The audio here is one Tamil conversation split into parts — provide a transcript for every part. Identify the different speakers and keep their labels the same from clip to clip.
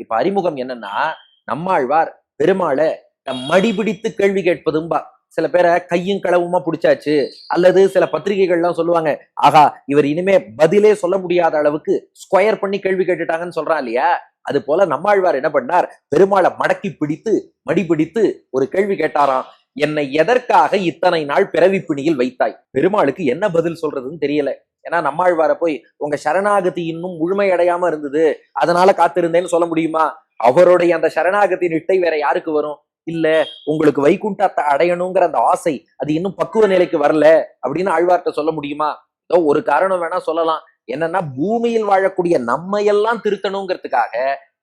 Speaker 1: இப்ப அறிமுகம் என்னன்னா நம்மாழ்வார் பெருமாளை மடிபிடித்து கேள்வி கேட்பதும்பா. சில பேரை கையும் களவுமா பிடிச்சாச்சு. அல்லது சில பத்திரிகைகள்லாம் சொல்லுவாங்க ஆகா இவர் இனிமே பதிலே சொல்ல முடியாத அளவுக்கு ஸ்கொயர் பண்ணி கேள்வி கேட்டுட்டாங்கன்னு சொல்றான் இல்லையா? அது போல நம்மாழ்வார் என்ன பண்ணார்? பெருமாளை மடக்கி பிடித்து மடிபிடித்து ஒரு கேள்வி கேட்டாராம். என்னை எதற்காக இத்தனை நாள் பிறவி பிணியில் வைத்தாய்? பெருமாளுக்கு என்ன பதில் சொல்றதுன்னு தெரியல. ஏன்னா நம்மாழ்வார போய் உங்க சரணாகதி இன்னும் முழுமையடையாம இருந்தது. அதனால காத்திருந்தேன்னு சொல்ல முடியுமா? அவருடைய அந்த சரணாகதி நிட்டை வேற யாருக்கு வரும்? இல்ல உங்களுக்கு வைகுண்டத்தை அடையணுங்கிற அந்த ஆசை அது இன்னும் பக்குவ நிலைக்கு வரல. அப்படின்னு ஆழ்வார்ட்ட சொல்ல முடியுமா? ஏதோ ஒரு காரணம் வேணா சொல்லலாம். என்னன்னா பூமியில் வாழக்கூடிய நம்மையெல்லாம் திருத்தணுங்கிறதுக்காக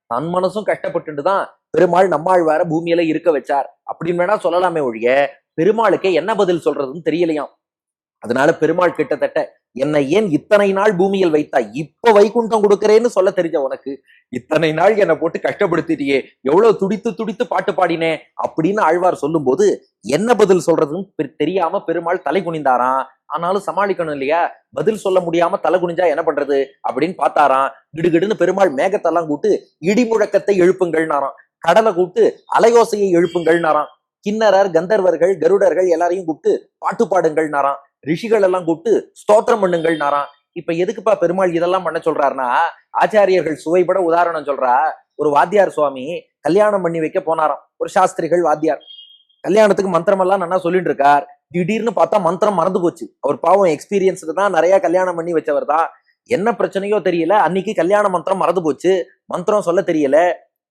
Speaker 1: தன் மனசும் கஷ்டப்பட்டுட்டு தான் பெருமாள் நம்மாழ்வார பூமியில இருக்க வச்சார். அப்படின்னு வேணா சொல்லலாமே ஒழிய பெருமாளுக்கே என்ன பதில் சொல்றதுன்னு தெரியலையாம். அதனால பெருமாள் கிட்டத்தட்ட என்னை ஏன் இத்தனை நாள் பூமியில் வைத்தா இப்ப வைகுண்டம் கொடுக்கறேன்னு சொல்ல தெரிஞ்ச உனக்கு இத்தனை நாள் என்னை போட்டு கஷ்டப்படுத்திட்டியே எவ்வளவு துடித்து துடித்து பாட்டு பாடினே அப்படின்னு ஆழ்வார் சொல்லும்போது என்ன பதில் சொல்றதுன்னு தெரியாம பெருமாள் தலை குனிந்தாராம். ஆனாலும் சமாளிக்கணும் இல்லையா? பதில் சொல்ல முடியாம தலை குனிஞ்சா என்ன பண்றது? அப்படின்னு பார்த்தாராம். கிடுகிடுன்னு பெருமாள் மேகத்தெல்லாம் கூட்டு இடி முழக்கத்தை எழுப்புங்கள்னாராம். கடலை கூப்பிட்டு அலையோசையை எழுப்புங்கள்னாராம். கிண்ணரர் கந்தர்வர்கள் கருடர்கள் எல்லாரையும் கூப்பிட்டு பாட்டு பாடுங்கள்னாராம். ரிஷிகள் எல்லாம் கூப்பிட்டு ஸ்தோத்திரம் பண்ணுங்கள் நாரான் இப்ப எதுக்குப்பா பெருமாள் இதெல்லாம் பண்ண சொல்றாருன்னா ஆச்சாரியர்கள் சுவைபட உதாரணம் சொல்றா. ஒரு வாத்தியார் சுவாமி கல்யாணம் பண்ணி வைக்க போனாராம். ஒரு சாஸ்திரிகள் வாத்தியார். கல்யாணத்துக்கு மந்திரம் எல்லாம் நல்லா சொல்லிட்டு இருக்கார் திடீர்னு பார்த்தா மந்திரம் மறந்து போச்சு. அவர் பாவம் எக்ஸ்பீரியன்ஸ்டு தான் நிறைய கல்யாணம் பண்ணி வச்சவர் தான். என்ன பிரச்சனையோ தெரியல. அன்னைக்கு கல்யாண மந்திரம் மறந்து போச்சு. மந்திரம் சொல்ல தெரியல.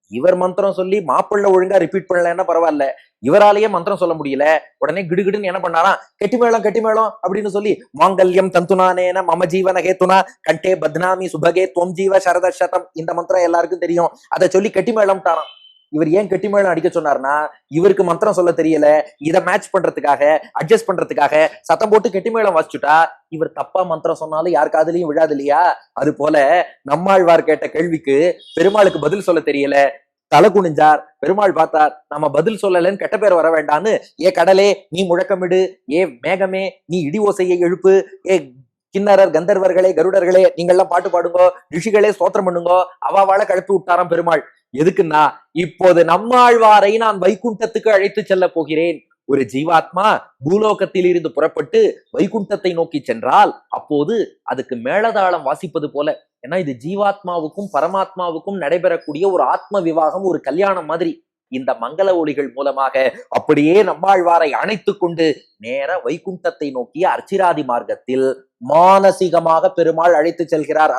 Speaker 1: இவர் மந்திரம் சொல்லி மாப்பிள்ளை ஒழுங்கா ரிப்பீட் பண்ணலன்னா பரவாயில்ல. இவராலேயே மந்திரம் சொல்ல முடியல. உடனே கிடுகிடுன்னு என்ன பண்ணாரா கெட்டி மேளம் கெட்டி மேளம் அப்படின்னு சொல்லி மாங்கல்யம் தந்துனானேன மம ஜீவன கேத்துனா கண்டே பத்னாமி சுபகே துவம் ஜீவ சரத சதம். இந்த மந்திரம் எல்லாருக்கும் தெரியும். அதை சொல்லி கெட்டி மேளம்ட்டாராம் இவர் ஏன் கெட்டி மேளம் அடிக்க சொன்னார்னா இவருக்கு மந்திரம் சொல்ல தெரியல. இதை மேட்ச் பண்றதுக்காக அட்ஜஸ்ட் பண்றதுக்காக சத்தம் போட்டு கெட்டி மேளம் வாசிச்சுட்டா இவர் தப்பா மந்திரம் சொன்னாலும் யார் காதுலயும் விழாது இல்லையா? அது போல நம்மாழ்வார் கேட்ட கேள்விக்கு பெருமாளுக்கு பதில் சொல்ல தெரியல. தலை குனிஞ்சார் பெருமாள் பார்த்தார் நம்ம பதில் சொல்லலன்னு கெட்ட பேர் வர வேண்டான்னு. ஏ கடலே நீ முழக்கமிடு. ஏ மேகமே நீ இடி ஓசையை எழுப்பு. ஏ கிண்ணறர் கந்தர்வர்களே கருடர்களே நீங்கள்லாம் பாட்டு பாடுங்கோ ரிஷிகளே ஸ்தோத்திரம் பண்ணுங்கோ அவாவால கழுப்பி விட்டாராம் பெருமாள். எதுக்குன்னா இப்போது நம்மாழ்வாரை நான் வைகுண்டத்துக்கு அழைத்து செல்ல போகிறேன். ஒரு ஜீவாத்மா பூலோகத்தில் இருந்து புறப்பட்டு வைகுண்டத்தை நோக்கி சென்றால் அப்போது அதுக்கு மேலதாளம் வாசிப்பது போல. ஏன்னா இது ஜீவாத்மாவுக்கும் பரமாத்மாவுக்கும் நடைபெறக்கூடிய ஒரு ஆத்ம விவாகம் ஒரு கல்யாணம் மாதிரி. இந்த மங்கள ஒளிகள் மூலமாக அப்படியே நம்மாழ்வாரை அணைத்து கொண்டு நேர வைகுண்டத்தை நோக்கிய அர்ச்சிராதி மார்க்கத்தில் மானசீகமாக பெருமாள் அழைத்து செல்கிறார்.